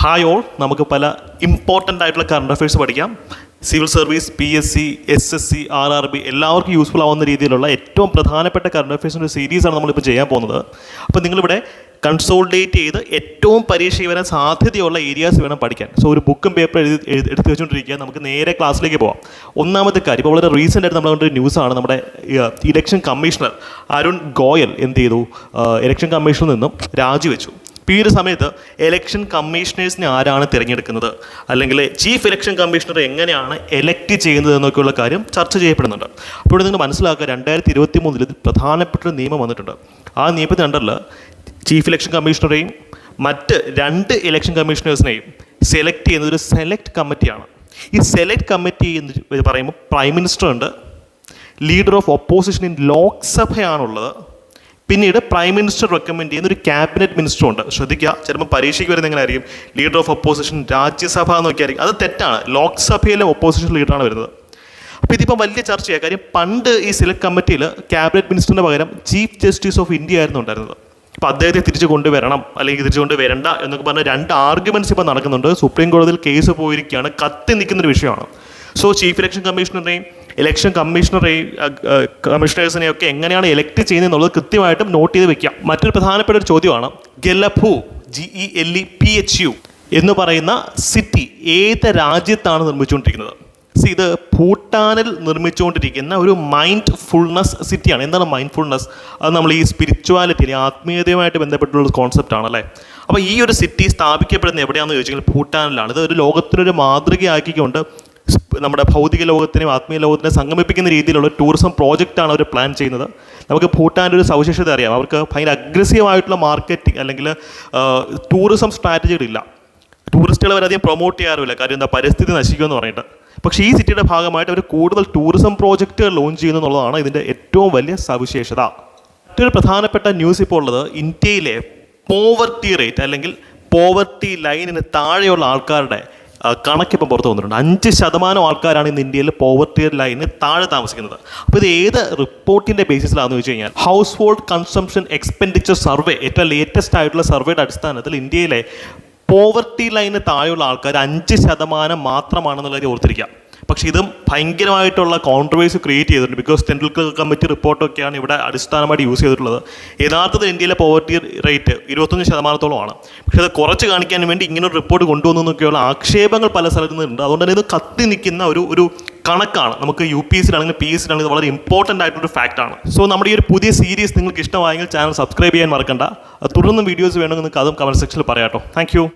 Hi all നമുക്ക് പല important ആയിട്ടുള്ള കറണ്ട് അഫയേഴ്സ് പഠിക്കാം. Civil service P S C S S C R R B എല്ലാവർക്കും useful ആവുന്ന രീതിയിലുള്ള ഏറ്റവും പ്രധാനപ്പെട്ട കറണ്ട് അഫയേഴ്സിന്റെ സീരീസാണ് നമ്മളിപ്പോൾ ചെയ്യാൻ പോകുന്നത്. അപ്പോൾ നിങ്ങളിവിടെ കൺസോൾഡേറ്റ് ചെയ്ത് ഏറ്റവും പരീക്ഷ വരാൻ സാധ്യതയുള്ള ഏരിയാസ് വേണം പഠിക്കാൻ. സോ ഒരു ബുക്കും പേപ്പർ എഴുതി എടുത്ത് വെച്ചുകൊണ്ടിരിക്കുക നമുക്ക് നേരെ ക്ലാസ്സിലേക്ക് പോകാം ഒന്നാമത്തെ കാര്യം ഇപ്പോൾ വളരെ റീസെന്റ് ആയിട്ട് ഒരു ന്യൂസാണ് നമ്മുടെ ഇലക്ഷൻ കമ്മീഷണർ അരുൺ ഗോയൽ എന്ത് ചെയ്തു? ഇലക്ഷൻ കമ്മീഷനിൽ നിന്നും രാജിവെച്ചു. ഇപ്പോൾ ഈ ഒരു സമയത്ത് എലക്ഷൻ കമ്മീഷണേഴ്സിനെ ആരാണ് തിരഞ്ഞെടുക്കുന്നത്? അല്ലെങ്കിൽ ചീഫ് ഇലക്ഷൻ കമ്മീഷണർ എങ്ങനെയാണ് എലക്ട് ചെയ്യുന്നത് എന്നൊക്കെയുള്ള കാര്യം ചർച്ച ചെയ്യപ്പെടുന്നുണ്ട്. അപ്പോൾ നിങ്ങൾ മനസ്സിലാക്കുക രണ്ടായിരത്തി ഇരുപത്തി മൂന്നിൽ ഇത് പ്രധാനപ്പെട്ട നിയമം വന്നിട്ടുണ്ട്. ആ നിയമത്തിന്റെ അണ്ടറിൽ ചീഫ് ഇലക്ഷൻ കമ്മീഷണറെയും മറ്റ് രണ്ട് ഇലക്ഷൻ കമ്മീഷണേഴ്സിനെയും സെലക്ട് ചെയ്യുന്നത് ഒരു സെലക്ട് കമ്മിറ്റിയാണ് ഈ സെലക്ട് കമ്മിറ്റി എന്ന് പറയുമ്പോൾ പ്രൈം മിനിസ്റ്റർ ഉണ്ട് ലീഡർ ഓഫ് ഓപ്പോസിഷൻ ഇൻ ലോക്സഭയാണുള്ളത്. പിന്നീട് പ്രൈം മിനിസ്റ്റർ റെക്കമെൻഡ് ചെയ്യുന്ന ഒരു ക്യാബിനറ്റ് മിനിസ്റ്റർ ഉണ്ട്. ശ്രദ്ധിക്കുക. ചിലപ്പോൾ പരീക്ഷയ്ക്ക് വരുന്ന എങ്ങനെ ആയിരിക്കും ലീഡർ ഓഫ് ഒപ്പോസിഷൻ രാജ്യസഭ എന്നൊക്കെയായിരിക്കും അത് തെറ്റാണ്. ലോക്സഭയിലെ ഒപ്പോസിഷൻ ലീഡറാണ് വരുന്നത്. അപ്പോൾ ഇതിപ്പോൾ വലിയ ചർച്ചയാണ് കാര്യം പണ്ട് ഈ സെലക്ട് കമ്മിറ്റിയിൽ ക്യാബിനറ്റ് മിനിസ്റ്ററിന് പകരം ചീഫ് ജസ്റ്റിസ് ഓഫ് ഇന്ത്യ ആയിരുന്നു ഉണ്ടായിരുന്നത്. അപ്പോൾ അദ്ദേഹത്തെ തിരിച്ചു കൊണ്ടുവരണം അല്ലെങ്കിൽ തിരിച്ചു കൊണ്ടുവരണ്ട എന്നൊക്കെ പറഞ്ഞ രണ്ട് ആർഗ്യുമെന്റ്സ് ഇപ്പോൾ നടക്കുന്നുണ്ട്. സുപ്രീം കോടതിയിൽ കേസ് പോയിരിക്കുകയാണ്. കത്തി നിൽക്കുന്നൊരു വിഷയമാണ്. സോ ചീഫ് ഇലക്ഷൻ കമ്മീഷണറെയും ഇലക്ഷൻ കമ്മീഷണറെ കമ്മീഷണേഴ്സിനെയൊക്കെ എങ്ങനെയാണ് ഇലക്ട് ചെയ്യുന്നത് എന്നുള്ളത് കൃത്യമായിട്ടും നോട്ട് ചെയ്ത് വെക്കാം. മറ്റൊരു പ്രധാനപ്പെട്ട ഒരു ചോദ്യമാണ്. Gelephu G E L E P H U എന്ന് പറയുന്ന സിറ്റി ഏത് രാജ്യത്താണ് നിർമ്മിച്ചുകൊണ്ടിരിക്കുന്നത്? സി ഇത് ഭൂട്ടാനിൽ നിർമ്മിച്ചുകൊണ്ടിരിക്കുന്ന ഒരു മൈൻഡ് ഫുൾനെസ് സിറ്റിയാണ് എന്താണ് മൈൻഡ് ഫുൾനെസ് അത് നമ്മൾ ഈ സ്പിരിച്വാലിറ്റി അല്ലെങ്കിൽ ആത്മീയതയുമായിട്ട് ബന്ധപ്പെട്ടുള്ള കോൺസെപ്റ്റ് അല്ലേ? അപ്പോൾ ഈ ഒരു സിറ്റി സ്ഥാപിക്കപ്പെടുന്നത് എവിടെയാണെന്ന് ചോദിച്ചെങ്കിൽ ഭൂട്ടാനിലാണ്. ഇത് ഒരു ലോകത്തിനൊരു മാതൃകയാക്കിക്കൊണ്ട് നമ്മുടെ ഭൗതിക ലോകത്തിനെയും ആത്മീയ ലോകത്തിനെ സംഗമിപ്പിക്കുന്ന രീതിയിലുള്ള ടൂറിസം പ്രോജക്റ്റാണ് അവർ പ്ലാൻ ചെയ്യുന്നത്. നമുക്ക് ഭൂട്ടാന്റെ ഒരു സവിശേഷത അറിയാം. അവർക്ക് ഭയങ്കര അഗ്രസീവായിട്ടുള്ള മാർക്കറ്റിംഗ് അല്ലെങ്കിൽ ടൂറിസം സ്ട്രാറ്റജികളില്ല ടൂറിസ്റ്റുകൾ അവരധികം പ്രൊമോട്ട് ചെയ്യാറില്ല കാര്യം എന്താ? പരിസ്ഥിതി നശിക്കുമെന്ന് പറഞ്ഞിട്ട്. പക്ഷേ ഈ സിറ്റിയുടെ ഭാഗമായിട്ട് അവർ കൂടുതൽ ടൂറിസം പ്രോജക്റ്റുകൾ ലോഞ്ച് ചെയ്യുന്നു എന്നുള്ളതാണ് ഇതിന്റെ ഏറ്റവും വലിയ സവിശേഷത. മറ്റൊരു പ്രധാനപ്പെട്ട ന്യൂസ് ഇപ്പോൾ ഉള്ളത് ഇന്ത്യയിലെ പോവർട്ടി റേറ്റ് അല്ലെങ്കിൽ പോവർട്ടി ലൈനിന് താഴെയുള്ള ആൾക്കാരുടെ ആ, കണക്കിപ്പോൾ പുറത്ത് വന്നിട്ടുണ്ട്. അഞ്ച് ശതമാനം ആൾക്കാരാണ് ഇന്ന് ഇന്ത്യയിൽ പോവർട്ടി ലൈനിന് താഴെ താമസിക്കുന്നത്. അപ്പോൾ ഇത് ഏത് റിപ്പോർട്ടിന്റെ ബേസിസിലാണെന്ന് വെച്ച് കഴിഞ്ഞാൽ household consumption expenditure survey ഏറ്റവും ലേറ്റസ്റ്റ് ആയിട്ടുള്ള സർവേയുടെ അടിസ്ഥാനത്തിൽ ഇന്ത്യയിലെ പോവർട്ടി ലൈനിന് താഴെയുള്ള ആൾക്കാർ അഞ്ച് ശതമാനം മാത്രമാണെന്നുള്ള കാര്യം ഓർത്തിരിക്കുക. പക്ഷേ ഇത് ഭയങ്കരമായിട്ടുള്ള കോൺട്രവേഴ്സി ക്രിയേറ്റ് ചെയ്തിട്ടുണ്ട്. ബിക്കോസ് ടെൻഡുൽക്കർ കമ്മിറ്റി റിപ്പോർട്ടൊക്കെയാണ് ഇവിടെ അടിസ്ഥാനമായിട്ട് യൂസ് ചെയ്തിട്ടുള്ളത്. യഥാർത്ഥത്തിൽ ഇന്ത്യയിലെ പോവർട്ടി റേറ്റ് ഇരുപത്തൊന്ന് ശതമാനത്തോളമാണ്. പക്ഷേ അത് കുറച്ച് കാണിക്കാൻ വേണ്ടി ഇങ്ങനൊരു റിപ്പോർട്ട് കൊണ്ടുവന്നു എന്നൊക്കെയുള്ള ആക്ഷേപങ്ങൾ പല സ്ഥലത്തു നിന്നുണ്ട്. അതുകൊണ്ട് തന്നെ ഇത് കത്തി നിൽക്കുന്ന ഒരു ഒരു കണക്കാണ്. നമുക്ക് യു പി എസ് ആണെങ്കിൽ പി എസ് സിയിലാണെങ്കിൽ വളരെ ഇമ്പോർട്ടന്റ് ആയിട്ടൊരു ഫാക്റ്റാണ് സോ നമ്മുടെ ഈ ഒരു പുതിയ സീരീസ് നിങ്ങൾക്ക് ഇഷ്ടമായെങ്കിൽ ചാനൽ സബ്സ്ക്രൈബ് ചെയ്യാൻ മറക്കണ്ട. തുടർന്നും വീഡിയോസ് വേണമെങ്കിൽ നിങ്ങൾക്ക് അതും കമന്റ് സെക്ഷനിൽ പറയാം കേട്ടോ. താങ്ക്